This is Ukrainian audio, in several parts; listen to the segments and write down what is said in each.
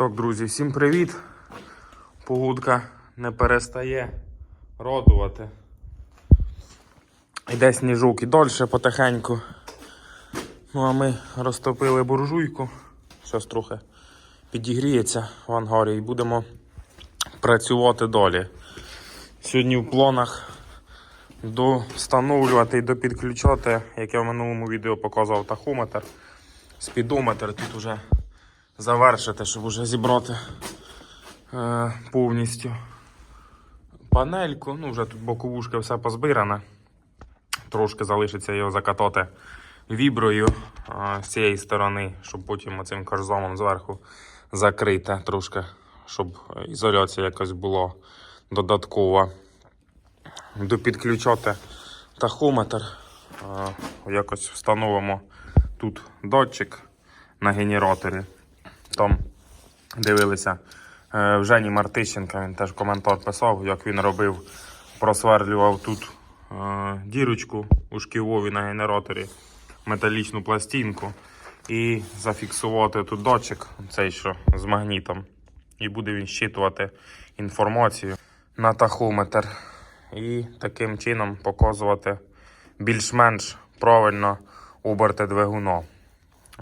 Так, друзі, всім привіт. Погодка не перестає радувати. Йде сніжок і далі потихеньку. Ну а ми розтопили буржуйку. Щось трохи підігріється в ангарі і будемо працювати далі. Сьогодні в планах достановлювати і допідключати, як я в минулому відео показував, тахометр, спідометр тут уже завершити, щоб уже зібрати е, повністю панельку. Ну, вже тут боковушка все позбиране. Трошки залишиться його закатати віброю е, з цієї сторони, щоб потім оцим корзомом зверху закрити трошки, щоб ізоляція якась була додаткова. Допідключати тахометр. Е, якось встановимо тут датчик на генераторі. Там дивилися е, в Жені Мартищенка, він теж коментар писав, як він робив, просверлював тут е, дірочку у шківові на генераторі, металічну пластинку і зафіксувати тут датчик, цей що з магнітом. І буде він щитувати інформацію на тахометр. І таким чином показувати більш-менш правильно оберти двигуна.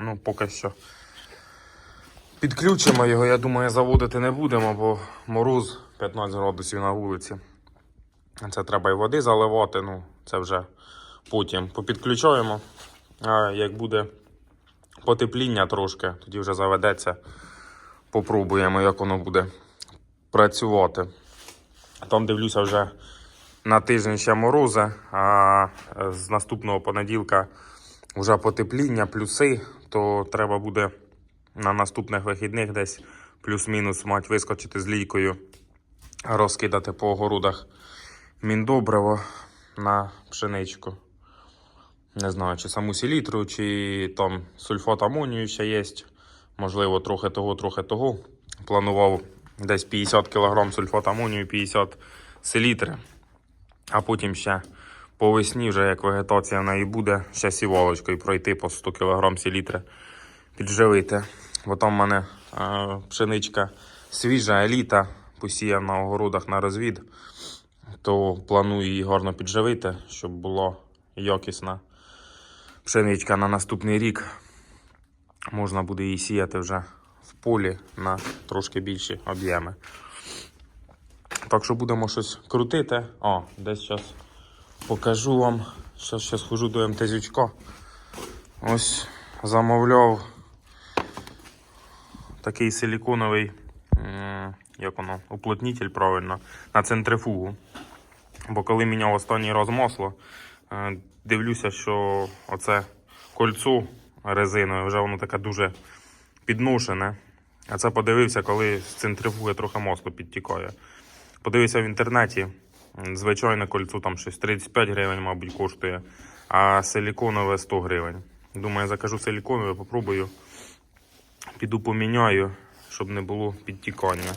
Ну, поки що Підключимо його, я думаю, заводити не будемо, бо мороз 15 градусів на вулиці. Це треба і води заливати, ну це вже потім попідключаємо. А як буде потепління трошки, тоді вже заведеться. Попробуємо, як воно буде працювати. Там дивлюся вже на тиждень ще морози, а з наступного понеділка вже потепління, плюси, то треба буде на наступних вихідних десь плюс-мінус мать вискочити з лійкою, розкидати по огородах міндобриво на пшеничку. Не знаю, чи саму селітру, чи там сульфат амонію ще є. Можливо, трохи того, трохи того. Планував десь 50 кг сульфат амонію, 50 селітри. А потім ще по весні, вже як вегетація в неї буде, ще сівалочкою пройти по 100 кг селітри підживити. Бо там в мене е, пшеничка свіжа, еліта, посіяв на огородах на розвід, то планую її гарно підживити, щоб була якісна пшеничка на наступний рік. Можна буде її сіяти вже в полі на трошки більші об'єми. Так що будемо щось крутити. О, десь зараз покажу вам. Зараз ще схожу до МТЗючка. Ось замовляв такий силіконовий, як воно, уплотнитель правильно, на центрифугу. Бо коли міняв останній раз масло, е, дивлюся, що оце кольцо резинове, вже воно таке дуже підношене. А це подивився, коли з центрифуги трохи масло підтікає. Подивився в інтернеті, звичайне кольцо там щось 35 гривень, мабуть, коштує, а силіконове 100 гривень. Думаю, закажу силіконове, попробую. Піду поміняю, щоб не було підтікання.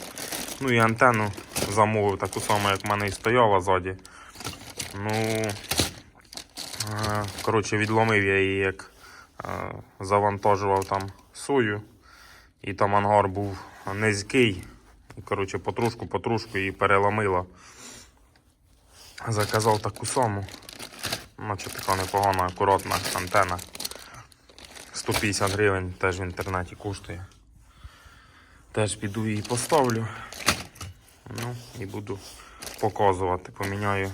Ну і антенну замовив таку саму, як в мене і стояла ззаді. Ну, е, коротше, відломив я її, як е, завантажував там сою. І там ангар був низький. Коротше, потрошку, потрошку її переломило. Заказав таку саму. Наче така непогана, акуратна антенна. 150 гривень теж в інтернеті коштує. Теж піду її поставлю. Ну і буду показувати. Поміняю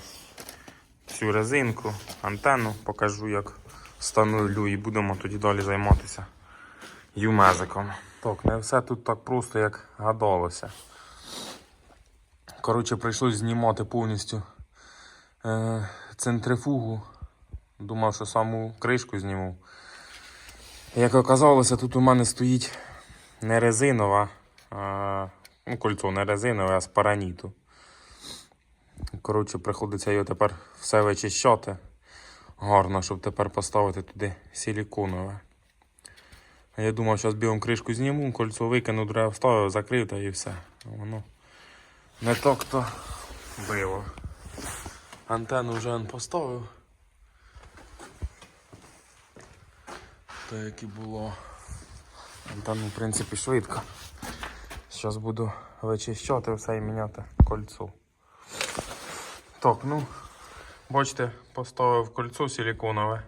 цю резинку, антенну, покажу, як встановлю і будемо тоді далі займатися юмезиком. Так, не все тут так просто, як гадалося. Коротше, прийшлось знімати повністю е, центрифугу. Думав, що саму кришку зніму. Як оказалося, тут у мене стоїть не резинова, а, ну, кольцо не резинове, а з параніту. Коротше, приходиться його тепер все вичищати. Гарно, щоб тепер поставити туди силіконове. Я думав, зараз білим кришку зніму, кольцо викину, друге вставив, закрив і все. Воно не так-то било. Антенну вже поставив. Так як і було. Антенну, в принципі, швидко Зараз буду вичищати все і міняти кольцо. Так, ну, бачите, поставив кольцо силіконове.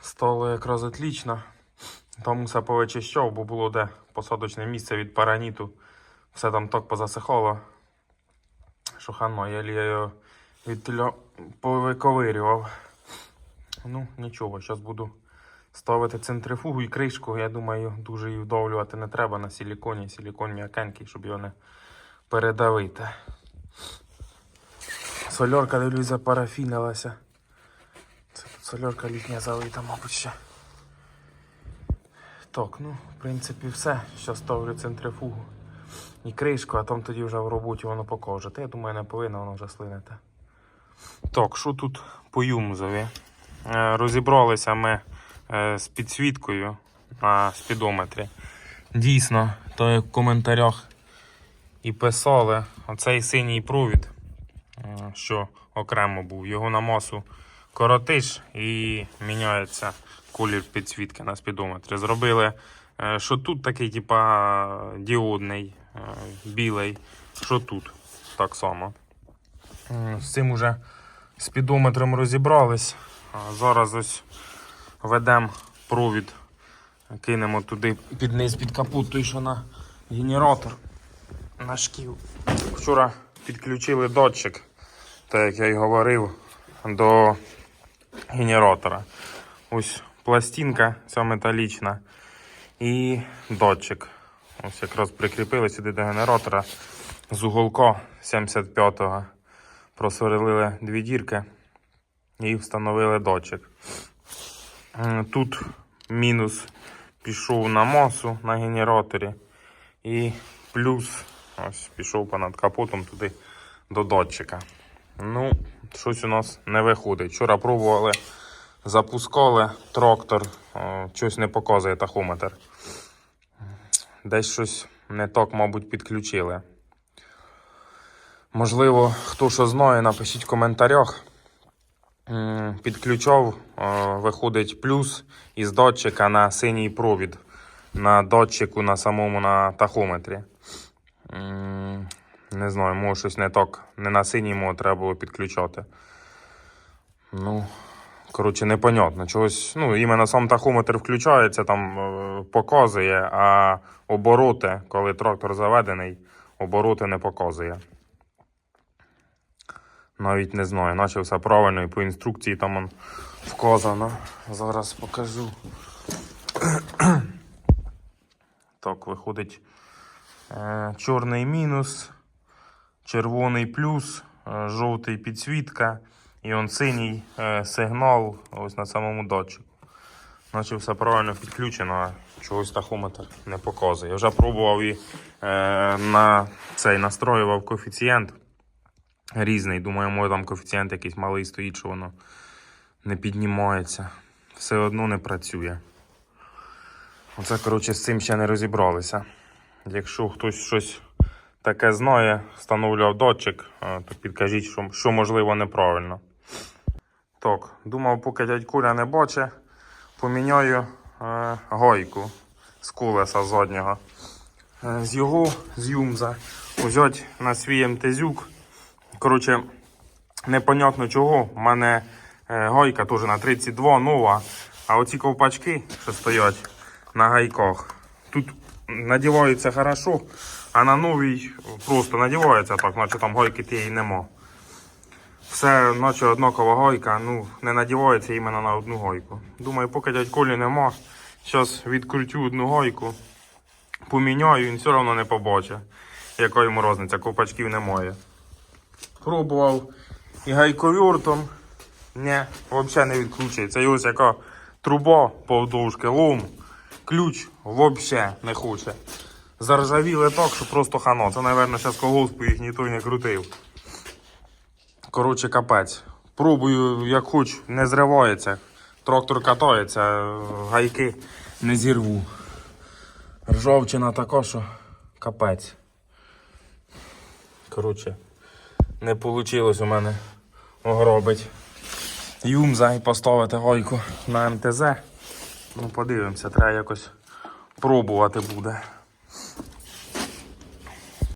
Стало якраз отлично. Там все повичищав, бо було де посадочне місце від параніту. Все там так позасихало. Що хано, я його відтіля повиковирював. Ну, нічого, зараз буду ставити центрифугу і кришку. Я думаю, дуже її вдовлювати не треба на силіконі. Силікон м'якенький, щоб його не передавити. Сольорка, дивлюсь, запарафінилася. Це тут сольорка літня залита, мабуть, ще. Так, ну, в принципі, все. Зараз ставлю центрифугу і кришку, а там тоді вже в роботі воно покаже. Я думаю, не повинно воно вже слинити. Так, що тут по юмзові? Е, Розібралися ми з підсвіткою на спідометрі. Дійсно, то в коментарях і писали, оцей синій провід, е, що окремо був, його на масу коротиш і міняється колір підсвітки на спідометрі. Зробили, е, що тут такий, типа, діодний, е, білий, що тут так само. З цим уже спідометром розібрались. Зараз ось ведемо провід, кинемо туди під низ під капот, той, що на генератор на шків. Вчора підключили датчик, так як я й говорив, до генератора. Ось пластинка ця металічна і датчик. Ось якраз прикріпили сюди до генератора з уголка 75-го. Просверлили дві дірки і встановили датчик. Тут мінус пішов на масу на генераторі. І плюс ось пішов понад капотом туди до датчика. Ну, щось у нас не виходить. Вчора пробували, запускали трактор, щось не показує тахометр. Десь щось не так, мабуть, підключили. Можливо, хто що знає, напишіть в коментарях. М, Підключав, е, виходить плюс із датчика на синій провід. На датчику на самому на тахометрі. Не знаю, може щось не так. Не на синьому треба було підключати. Ну, коротше, непонятно. Чогось, ну, іменно сам тахометр включається, там е, показує, а обороти, коли трактор заведений, обороти не показує. Навіть не знаю, наче все правильно і по інструкції там он вказано. Зараз покажу. так, виходить е, чорний мінус, червоний плюс, е, жовтий підсвітка і он синій е, сигнал ось на самому датчику. Наче все правильно підключено, а чогось тахометр не показує. Я вже пробував і е, на цей настроював коефіцієнт різний. Думаю, може там коефіцієнт якийсь малий стоїть, що воно не піднімається. Все одно не працює. Оце, коротше, з цим ще не розібралися. Якщо хтось щось таке знає, встановлював датчик, е, то підкажіть, що, що можливо неправильно. Так, думав, поки дядь Коля не бачить, поміняю е, гайку з колеса заднього. Е, з його, з юмза, взяти на свій МТЗюк. Коротше, непонятно чого. У мене е, гайка теж на 32 нова. А оці ковпачки, що стоять на гайках, тут надіваються хорошо, а на новій просто надіваються так, наче там гайки тієї нема. Все, наче однакова гайка, ну, не надівається іменно на одну гайку. Думаю, поки дядь Колі нема, зараз відкрутю одну гайку, поміняю, він все одно не побачить, яка йому розниця, ковпачків немає. Пробував і гайковертом. Не, взагалі не відкручується. І ось яка труба повдовжки, лом, ключ взагалі не хоче. Заржавіли так, що просто хано. Це, мабуть, зараз колгоспу їх ніхто не крутив. Коротше, капець. Пробую, як хоч, не зривається. Трактор катається, гайки не зірву. Ржавчина така, що капець. Коротше, не вийшло у мене огробить юмза і поставити гойку на МТЗ. Ну, подивимося, треба якось пробувати буде.